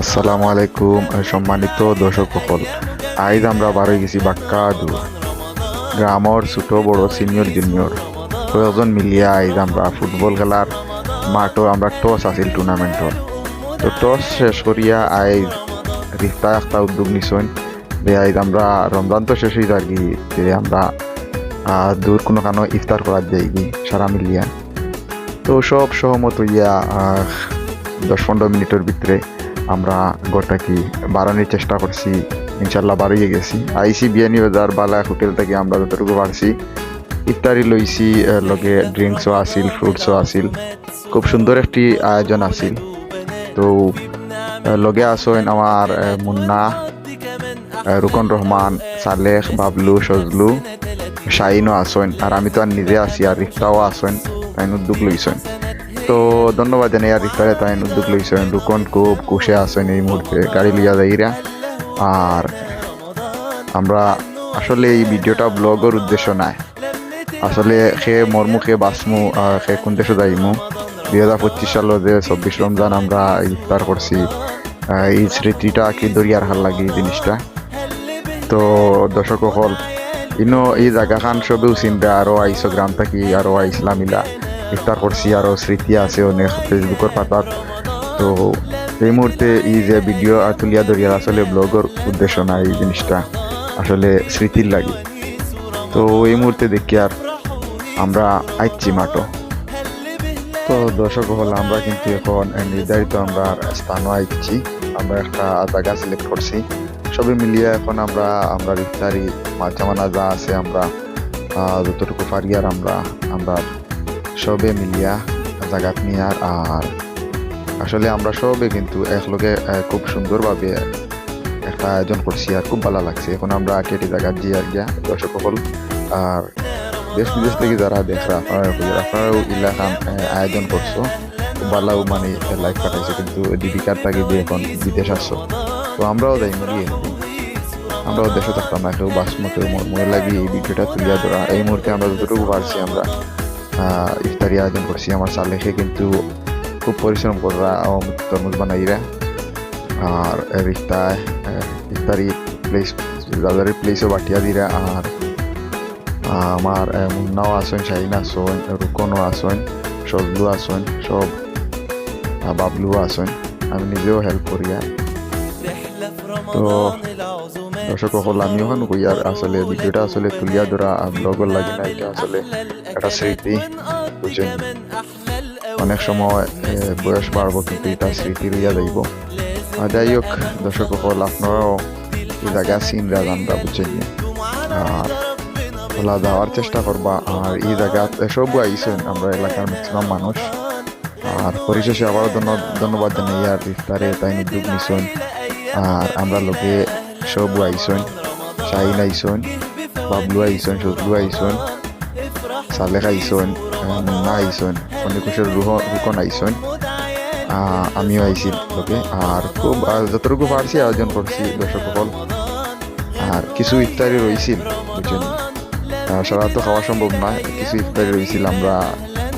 আসসালামু আলাইকুম, সম্মানিত দর্শক সকল। আজ আমরা বার গেছি বাক্কা দূর। গ্রামর ছোট, বড় সিনিয়র জুনিয়র কয়েকজন মিলিয়া আজ আমরা ফুটবল খেলার মাঠও আমরা টস আছিল টুর্নামেন্টর তো টস শেষ করিয়া আজ রিফতা একটা উদ্যোগ নিছেন। যে আজ আমরা রমজান তো শেষ হয়ে থাকি যে আমরা দূর কোনো কানো ইফতার করার যাই সারা মিলিয়া। তো সব সহমত হইয়া দশ পনেরো মিনিটের ভিতরে আমরা গোটা কি বাড়ানোর চেষ্টা করছি, ইনশাল্লাহ বাড়িয়ে গেছি। আইসি বিয়ানি বাজার, বালা হোটেল থেকে আমরা যতটুকু পারছি। ইফতারি লইছি লগে ড্রিঙ্কসও আসিল, ফ্রুটসও আসিল। খুব সুন্দর একটি আয়োজন আসিল। তো লগে আসেন আমার মুন্না রুকন রহমান, সালেহ, বাবলু, সজলু, শাহিনও আসেন আর আমি তো আর নিজে আছি, আর রিফতাও আসেন তাই উদ্যোগ লইছেন। তো ধন্যবাদ জানাই আর রিফতারে তাই উদ্যোগ লইছেন রুকন খুব কুশে আসেন এই মুহূর্তে? গাড়ি লিয়া যাইরা আর আমরা আসলে এই ভিডিওটা ব্লগের উদ্দেশ্য নাই। আসলে সে মর্মুখে বাসমু সে কোন দেশে যাইমু। দুই হাজার পঁচিশ সালের যে চব্বিশ রমজান আমরা ইফতার করছি এই স্মৃতিটা কি দরিয়ার হাল লাগে এই জিনিসটা? তো দর্শক হল ইনো এই জায়গাখান সবেও চিন্তা আরও আইসো গ্রাম থাকি আরও আইসলাম ইলা। ইফতার করছি আরও স্মৃতি আছে অনেক ফেসবুকের পাতাত। তো এই মুহূর্তে এই যে ভিডিও আর তুলিয়া দরিয়ার আসলে ব্লগের উদ্দেশ্য না এই জিনিসটা, আসলে স্মৃতির লাগে। তো এই মুহূর্তে দেখি আর আমরা আইচ্ছি মাটো তো দর্শক হল আমরা কিন্তু এখন নির্ধারিত আমরা স্থানও আইচ্ছি। আমরা একটা জায়গা সিলেক্ট করছি। সবই মিলিয়ে এখন আমরা আমরা ইফতারি মাঝামানা যা আছে আমরা যতটুকু পারি আর আমরা আমরা সবে মিলিয়া জাগাত নিয়ে আর। আসলে আমরা সবে কিন্তু একলগে খুব সুন্দরভাবে একটা আয়োজন করছি আর খুব ভালো লাগছে। এখন আমরা কেটে জায়গা দিয়ে আর গিয়া দর্শক সকল আর দেশ বিদেশ থেকে যারা দেখরা আপনারা আপনারাও ইলাকান আয়োজন করছ। ভালো মানে লাইফ কাটাইছো, কিন্তু জীবিকার তাকে দিয়ে এখন বিদেশ আসছো। তো আমরাও যাই মিলিয়ে আমরাও দেশে থাকতাম না কেউ বাসমো কেউ মনে লাগি এই ভিডিওটা তুলিয়া ধরা। এই মুহূর্তে আমরা যতটুকু পারছি আমরা ইফতারি আয়োজন করছি আমার সালেখে কিন্তু খুব পরিশ্রম করা তরমুজ বানাইরা। আর রিফতায় আহ, ইফতারি প্লেস দাদারের প্লেসও বাটিয়া দিরা আর আমার মুন্নাও আসেন শাহিন আসেন রুকনও আসেন সজলু আসেন সব আহ, বাবলুও আসেন। আমি নিজেও হেল্প করি আর। তো দর্শক সকল আমি ওখানে কই আর আসলে ভিডিওটা আসলে তুলিয়া ধরা ব্লগর লাগে না এটা আসলে একটা স্মৃতি, বুঝছেন? অনেক সময় বয়স বাড়বো কিন্তু এটা স্মৃতি রইয়া যাইব। যাই হোক, দর্শক সকল, আপনারাও এই জায়গা সিনরা জানরা বুঝছেন আর খোলা যাওয়ার চেষ্টা করবা। আর এই জায়গা সব আইসেন আমরা এলাকার ম্যাক্সিমাম মানুষ। আর পরিশেষে ধন্য- ধন্যবাদ জানাই আর ইফতারে তাই উদ্যোগ নিছেন। আর আমরা লোকে সব আইসন শাহিন আইসন বাবলু আইসন সজলু আইসন সালেক আইসন মুন্না আইসন অনেকুশের রুহ, রুকন আইসন আমিও আইছি লোকে। আর খুব যতটুকু পারছি আয়োজন করছি দর্শক সকল আর কিছু ইফতারি রয়েছিল বুঝছেন সারা তো খাওয়া সম্ভব নয় কিছু ইফতারি রয়েছিল আমরা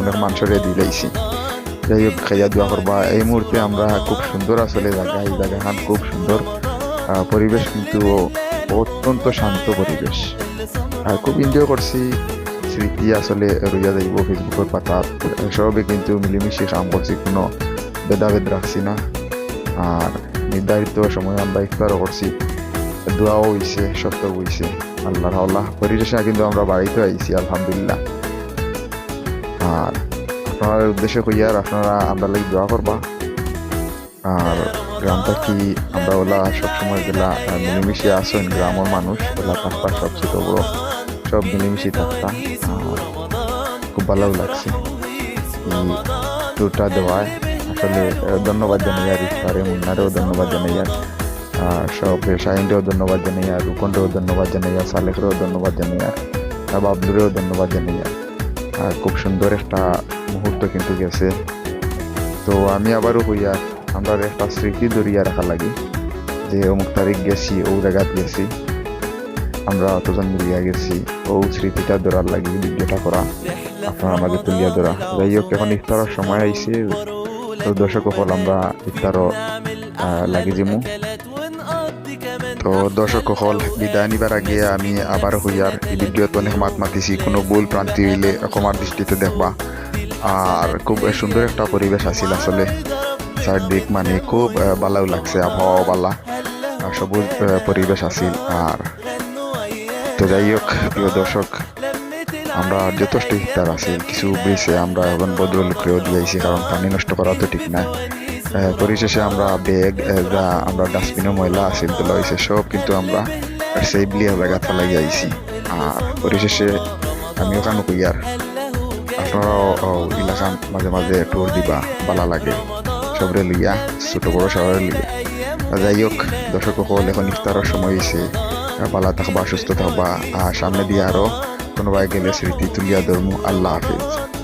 অনেক মানুষের দিলাইছি যাই হোক, খাইয়া দোয়া করবা। এই মুহূর্তে আমরা খুব সুন্দর আসলে জায়গা, এই জায়গাখান খুব সুন্দর। পরিবেশ কিন্তু অত্যন্ত শান্ত পরিবেশ। আর খুব এনজয় করছি। স্মৃতি আসলে রইয়া যাইব ফেসবুকের পাতা সবে কিন্তু মিলেমিশে কাম করছি কোনো ভেদাভেদ রাখছি না আর নির্ধারিত সময় আমরা ইফতারও করছি দোয়াও হইছে সত্য হইছে আল্লাহ আল্লাহ পরিবেশে কিন্তু আমরা বাড়িতে আইছি আলহামদুলিল্লাহ আর আপনার উদ্দেশ্যে কইয়ার আপনারা আমরা লাগি দোয়া করবা আর গ্রামটা কি আমরা ওলা সবসময় গেলা মিলেমিশে আসেন গ্রামের মানুষ ওলা থাকবা সব ছোট বড় সব মিলেমিশে থাকতা আর খুব ভালো লাগছে। টুরটা দেওয়ায়। আসলে ধন্যবাদ জানাই আর ইফতারে মুন্নারেও ধন্যবাদ জানাই আর সব শাহিনরেও ধন্যবাদ জানাই আর রুকনরেও ধন্যবাদ জানাই আর সালেখরেও ধন্যবাদ জানাই আর বাবলুরেও ধন্যবাদ জানাই আর খুব সুন্দর একটা মুহূর্ত কিন্তু গেছে। তো আমি আবারও হইয়া, আমরা একটা স্মৃতি দরিয়া রাখা লাগে। যে অমুক তারিখ গেছি ও জায়গাত গেছি। আমরা অতজন মিলিয়া গেছি, ও স্মৃতিটা ধরার লাগি ভিডিওটা করা। আপনার আমাদের তুলিয়া ধরা। যাই হোক, এখন ইফতারের সময় আইছে। তো দর্শক হল আমরা ইফতারও লাগি যামু তো দর্শক হল বিদায় নিবার আগে আমি আবার হইয়ার এই ভিডিওত অনেক মাত মাতিছি। কোনো ভুল প্রান্তি হইলে ক্ষমার দৃষ্টিতে দেখবা। আর খুব সুন্দর একটা পরিবেশ আছিল আসলে। চারদিক মানে খুব ভালো লাগছে আবহাওয়া বালা সবুজ পরিবেশ আছিল। আর তো যাই হোক প্রিয় দর্শক আমরা যথেষ্ট ইফতার আছি। কিছু বেছে আমরা এখন বদল করেও দিয়েছি কারণ পানি নষ্ট করা তো ঠিক না। পরিশেষে আমরা ব্যাগ যা আমরা ডাস্টবিনে ময়লা আছে তো লইছে সব কিন্তু আমরা সেফলি জায়গা ফেলাই আইছি। আর পরিশেষে আমি ওখানে কইয়ার আপনারাও ও, এলাকান মাঝে মাঝে ট্যুর দিবা ভালো লাগে। সবরে লইয়া ছোট বড় সবাই লইয়া। যাই হোক দর্শক সকল এখন ইফতারের সময় হয়েছে ভালো থাকবা, সুস্থ থাকবা। আর সামনে দিয়ে আরও কোনোবাই গেলে স্মৃতি তুলিয়া ধরমু। আল্লাহ হাফিজ।